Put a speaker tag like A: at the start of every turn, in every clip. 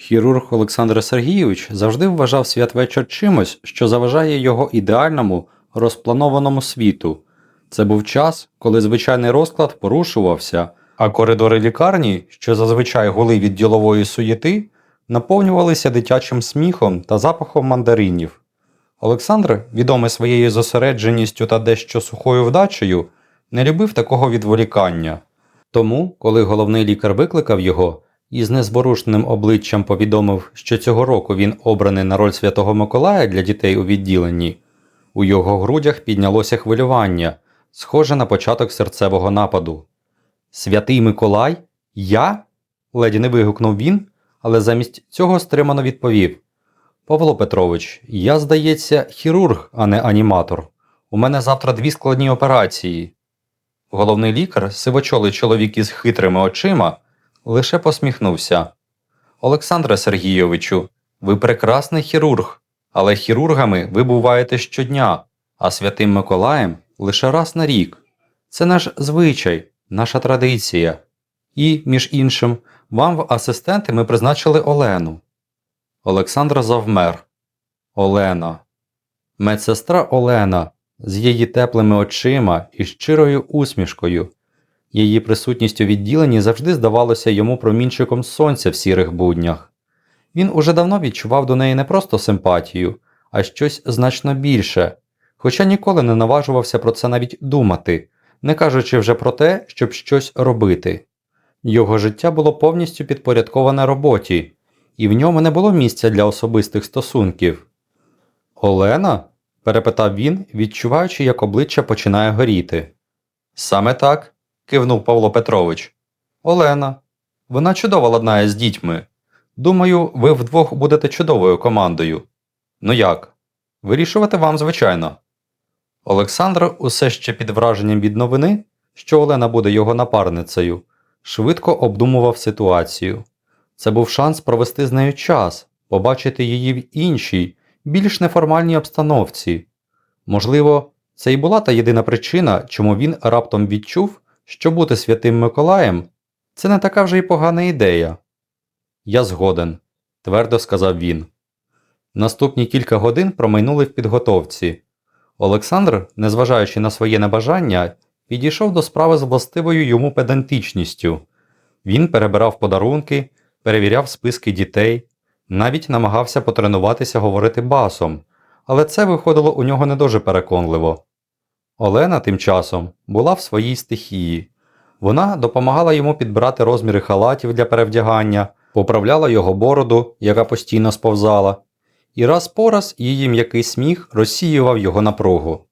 A: Хірург Олександр Сергійович завжди вважав святвечір чимось, що заважає його ідеальному, розпланованому світу. Це був час, коли звичайний розклад порушувався, а коридори лікарні, що зазвичай гули від ділової суєти, наповнювалися дитячим сміхом та запахом мандаринів. Олександр, відомий своєю зосередженістю та дещо сухою вдачею, не любив такого відволікання. Тому, коли головний лікар викликав його і з незворушним обличчям повідомив, що цього року він обраний на роль Святого Миколая для дітей у відділенні, у його грудях піднялося хвилювання, схоже на початок серцевого нападу. Святий Миколай? Я? леді не вигукнув він, але замість цього стримано відповів. Павло Петрович, я, здається, хірург, а не аніматор. У мене завтра дві складні операції. Головний лікар, сивочолий чоловік із хитрими очима, лише посміхнувся. Олександре Сергійовичу, ви прекрасний хірург, але хірургами ви буваєте щодня, а святим Миколаєм лише раз на рік. Це наш звичай, наша традиція. І, між іншим, вам в асистенти ми призначили Олену. Олександр завмер. Олена. Медсестра Олена з її теплими очима і щирою усмішкою. Її присутність у відділенні завжди здавалося йому промінчиком сонця в сірих буднях. Він уже давно відчував до неї не просто симпатію, а щось значно більше, хоча ніколи не наважувався про це навіть думати, не кажучи вже про те, щоб щось робити. Його життя було повністю підпорядковане роботі, і в ньому не було місця для особистих стосунків. Олена? перепитав він, відчуваючи, як обличчя починає горіти. Саме так, кивнув Павло Петрович. Олена. Вона чудово ладнає з дітьми. Думаю, ви вдвох будете чудовою командою. Ну як? Вирішувати вам, звичайно. Олександр, усе ще під враженням від новини, що Олена буде його напарницею, швидко обдумував ситуацію. Це був шанс провести з нею час, побачити її в іншій, більш неформальній обстановці. Можливо, це і була та єдина причина, чому він раптом відчув, що бути святим Миколаєм це не така вже й погана ідея. Я згоден, твердо сказав він. Наступні кілька годин промайнули в підготовці. Олександр, незважаючи на своє небажання, підійшов до справи з властивою йому педантичністю. Він перебирав подарунки, перевіряв списки дітей, навіть намагався потренуватися говорити басом, але це виходило у нього не дуже переконливо. Олена тим часом була в своїй стихії. Вона допомагала йому підбирати розміри халатів для перевдягання, поправляла його бороду, яка постійно сповзала, і раз по раз її м'який сміх розсіював його напругу.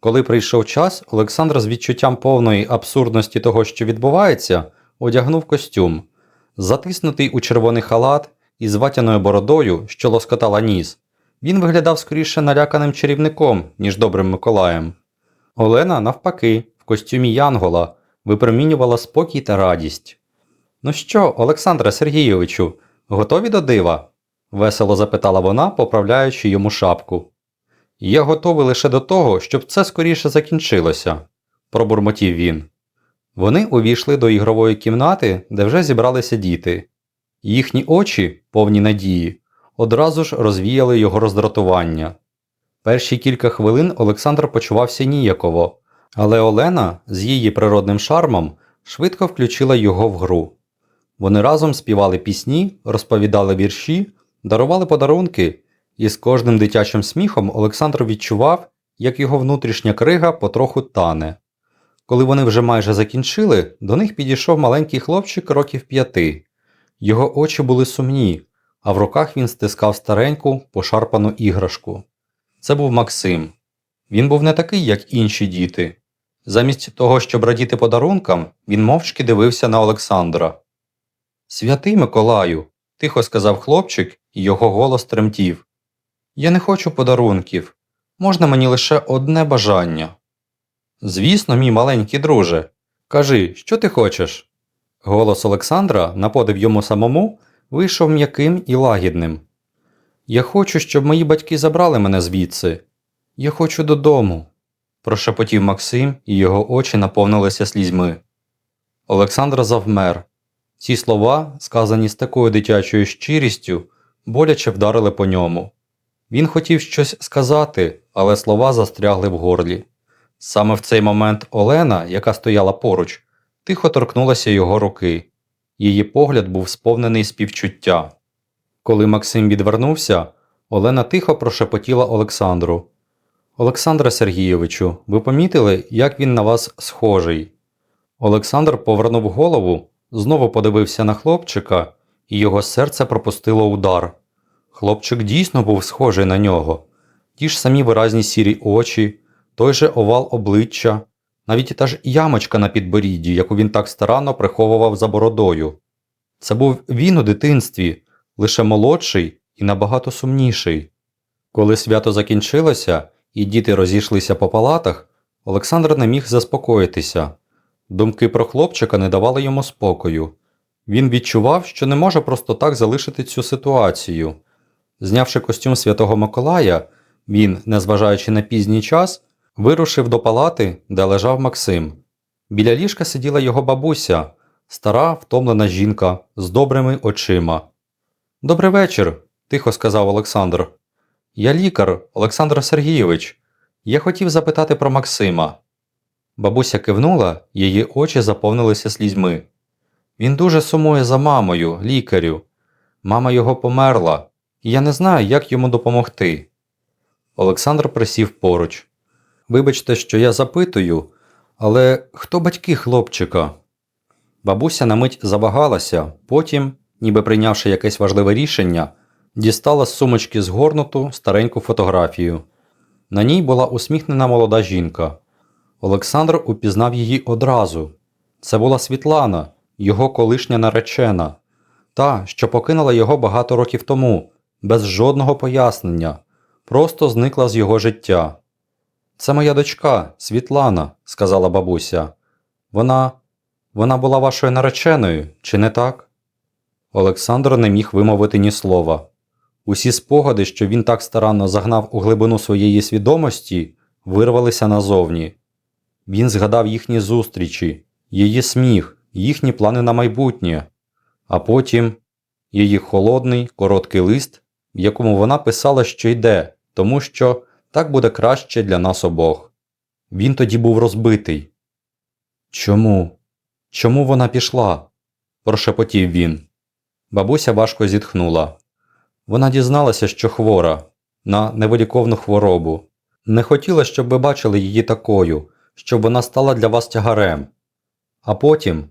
A: Коли прийшов час, Олександр з відчуттям повної абсурдності того, що відбувається, одягнув костюм, затиснутий у червоний халат із ватяною бородою, що лоскотала ніс. Він виглядав скоріше наляканим чарівником, ніж добрим Миколаєм. Олена, навпаки, в костюмі Янгола, випромінювала спокій та радість. Ну що, Олександре Сергійовичу, готові до дива? весело запитала вона, поправляючи йому шапку. Я готовий лише до того, щоб це скоріше закінчилося, пробурмотів він. Вони увійшли до ігрової кімнати, де вже зібралися діти. Їхні очі, повні надії, одразу ж розвіяли його роздратування. Перші кілька хвилин Олександр почувався ніяково, але Олена з її природним шармом швидко включила його в гру. Вони разом співали пісні, розповідали вірші, дарували подарунки, і з кожним дитячим сміхом Олександр відчував, як його внутрішня крига потроху тане. Коли вони вже майже закінчили, до них підійшов маленький хлопчик років п'яти. Його очі були сумні, а в руках він стискав стареньку, пошарпану іграшку. Це був Максим. Він був не такий, як інші діти. Замість того, щоб радіти подарункам, він мовчки дивився на Олександра. Святий Миколаю, тихо сказав хлопчик, і його голос тремтів. Я не хочу подарунків. Можна мені лише одне бажання. Звісно, мій маленький друже. Кажи, що ти хочеш? Голос Олександра, на подив йому самому, вийшов м'яким і лагідним. Я хочу, щоб мої батьки забрали мене звідси. Я хочу додому, прошепотів Максим, і його очі наповнилися слізьми. Олександр завмер. Ці слова, сказані з такою дитячою щирістю, боляче вдарили по ньому. Він хотів щось сказати, але слова застрягли в горлі. Саме в цей момент Олена, яка стояла поруч, тихо торкнулася його руки. Її погляд був сповнений співчуття. Коли Максим відвернувся, Олена тихо прошепотіла Олександру. Олександре Сергійовичу, ви помітили, як він на вас схожий? Олександр повернув голову, знову подивився на хлопчика, і його серце пропустило удар. Хлопчик дійсно був схожий на нього. Ті ж самі виразні сірі очі, той же овал обличчя, навіть та ж ямочка на підборідді, яку він так старанно приховував за бородою. Це був він у дитинстві, лише молодший і набагато сумніший. Коли свято закінчилося і діти розійшлися по палатах, Олександр не міг заспокоїтися. Думки про хлопчика не давали йому спокою. Він відчував, що не може просто так залишити цю ситуацію. Знявши костюм Святого Миколая, він, незважаючи на пізній час, вирушив до палати, де лежав Максим. Біля ліжка сиділа його бабуся, стара, втомлена жінка з добрими очима. Добрий вечір, тихо сказав Олександр. Я лікар, Олександр Сергійович. Я хотів запитати про Максима. Бабуся кивнула, її очі заповнилися слізьми. Він дуже сумує за мамою, лікарю. Мама його померла, і я не знаю, як йому допомогти. Олександр присів поруч. Вибачте, що я запитую, але хто батьки хлопчика? Бабуся на мить завагалася, потім, ніби прийнявши якесь важливе рішення, дістала з сумочки згорнуту стареньку фотографію. На ній була усміхнена молода жінка. Олександр упізнав її одразу. Це була Світлана, його колишня наречена, та, що покинула його багато років тому, без жодного пояснення, просто зникла з його життя. Це моя дочка, Світлана, сказала бабуся. Вона. вона була вашою нареченою, чи не так? Олександр не міг вимовити ні слова. Усі спогади, що він так старанно загнав у глибину своєї свідомості, вирвалися назовні. Він згадав їхні зустрічі, її сміх, їхні плани на майбутнє, а потім її холодний, короткий лист, в якому вона писала, що йде, тому що так буде краще для нас обох. Він тоді був розбитий. Чому? Чому вона пішла? прошепотів він. Бабуся важко зітхнула. Вона дізналася, що хвора, на невиліковну хворобу. Не хотіла, щоб ви бачили її такою, щоб вона стала для вас тягарем. А потім,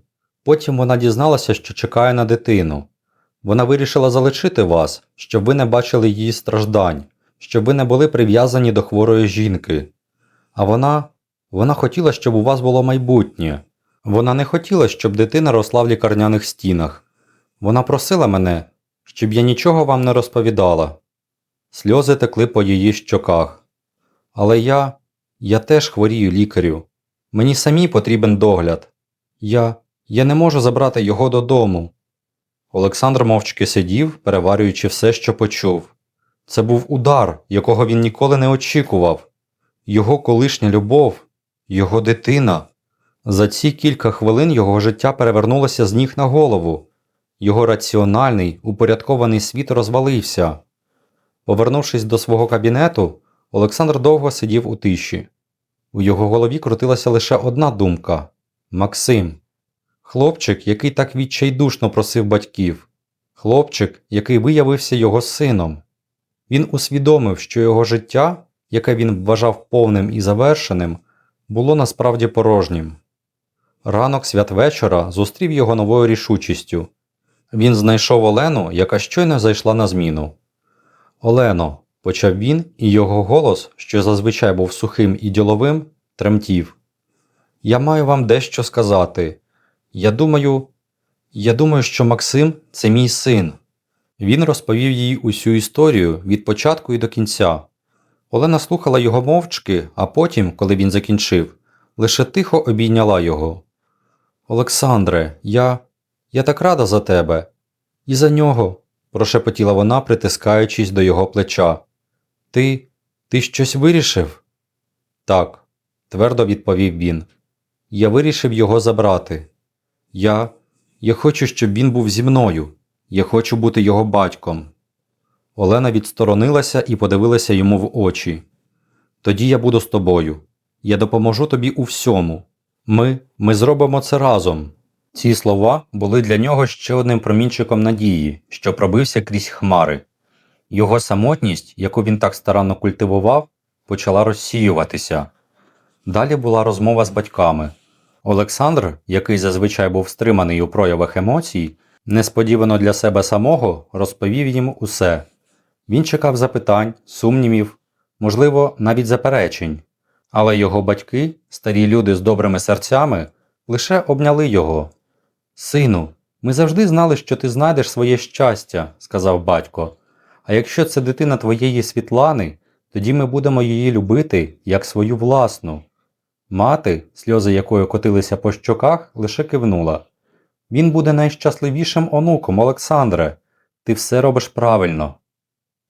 A: потім вона дізналася, що чекає на дитину. Вона вирішила залишити вас, щоб ви не бачили її страждань, щоб ви не були прив'язані до хворої жінки. А вона, вона хотіла, щоб у вас було майбутнє. Вона не хотіла, щоб дитина росла в лікарняних стінах. Вона просила мене, щоб я нічого вам не розповідала. Сльози текли по її щоках. Але я, я теж хворію лікарю. Мені самі потрібен догляд. Я, я не можу забрати його додому. Олександр мовчки сидів, переварюючи все, що почув. Це був удар, якого він ніколи не очікував. Його колишня любов, його дитина. За ці кілька хвилин його життя перевернулося з ніг на голову. Його раціональний, упорядкований світ розвалився. Повернувшись до свого кабінету, Олександр довго сидів у тиші. У його голові крутилася лише одна думка Максим. Хлопчик, який так відчайдушно просив батьків, хлопчик, який виявився його сином. Він усвідомив, що його життя, яке він вважав повним і завершеним, було насправді порожнім. Ранок святвечора зустрів його новою рішучістю. Він знайшов Олену, яка щойно зайшла на зміну. Олено, почав він, і його голос, що зазвичай був сухим і діловим, тремтів. Я маю вам дещо сказати. Я думаю, я думаю, що Максим це мій син. Він розповів їй усю історію від початку і до кінця. Олена слухала його мовчки, а потім, коли він закінчив, лише тихо обійняла його. Олександре, я. Я так рада за тебе. І за нього, прошепотіла вона, притискаючись до його плеча. Ти. ти щось вирішив? Так, твердо відповів він. Я вирішив його забрати. Я. Я хочу, щоб він був зі мною. Я хочу бути його батьком. Олена відсторонилася і подивилася йому в очі. Тоді я буду з тобою. Я допоможу тобі у всьому. Ми, ми зробимо це разом. Ці слова були для нього ще одним промінчиком надії, що пробився крізь хмари. Його самотність, яку він так старанно культивував, почала розсіюватися. Далі була розмова з батьками. Олександр, який зазвичай був стриманий у проявах емоцій, несподівано для себе самого розповів їм усе. Він чекав запитань, сумнівів, можливо, навіть заперечень. Але його батьки, старі люди з добрими серцями, лише обняли його. Сину, ми завжди знали, що ти знайдеш своє щастя, сказав батько. А якщо це дитина твоєї Світлани, тоді ми будемо її любити як свою власну. Мати, сльози якої котилися по щоках, лише кивнула. Він буде найщасливішим онуком, Олександре. Ти все робиш правильно.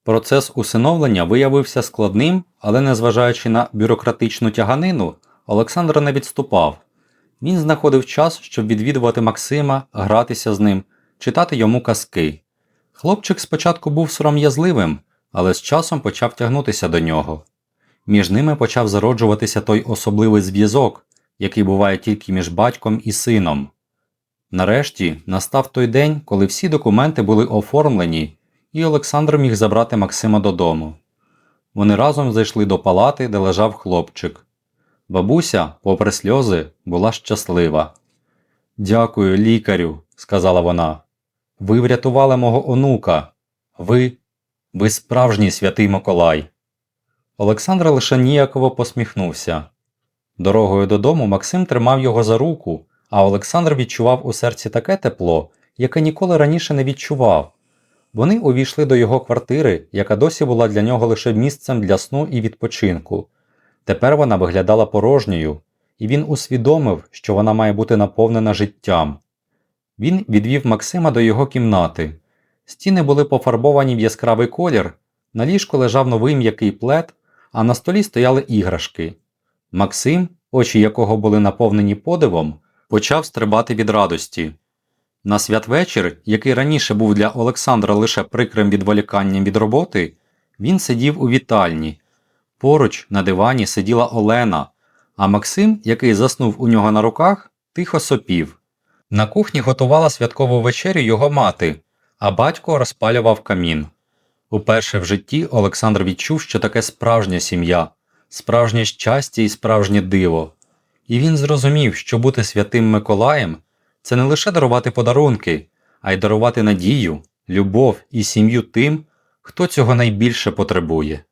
A: Процес усиновлення виявився складним, але незважаючи на бюрократичну тяганину, Олександр не відступав. Він знаходив час, щоб відвідувати Максима, гратися з ним, читати йому казки. Хлопчик спочатку був сором'язливим, але з часом почав тягнутися до нього. Між ними почав зароджуватися той особливий зв'язок, який буває тільки між батьком і сином. Нарешті настав той день, коли всі документи були оформлені, і Олександр міг забрати Максима додому. Вони разом зайшли до палати, де лежав хлопчик. Бабуся, попри сльози, була щаслива. Дякую, лікарю, сказала вона. Ви врятували мого онука. Ви, ви справжній святий Миколай. Олександр лише ніяково посміхнувся. Дорогою додому Максим тримав його за руку, а Олександр відчував у серці таке тепло, яке ніколи раніше не відчував. Вони увійшли до його квартири, яка досі була для нього лише місцем для сну і відпочинку. Тепер вона виглядала порожньою, і він усвідомив, що вона має бути наповнена життям. Він відвів Максима до його кімнати. Стіни були пофарбовані в яскравий колір, на ліжку лежав новий м'який плед, а на столі стояли іграшки. Максим, очі якого були наповнені подивом, почав стрибати від радості. На святвечір, який раніше був для Олександра лише прикрим відволіканням від роботи, він сидів у вітальні. Поруч на дивані сиділа Олена, а Максим, який заснув у нього на руках, тихо сопів. На кухні готувала святкову вечерю його мати, а батько розпалював камін. Уперше в житті Олександр відчув, що таке справжня сім'я, справжнє щастя і справжнє диво. І він зрозумів, що бути святим Миколаєм це не лише дарувати подарунки, а й дарувати надію, любов і сім'ю тим, хто цього найбільше потребує.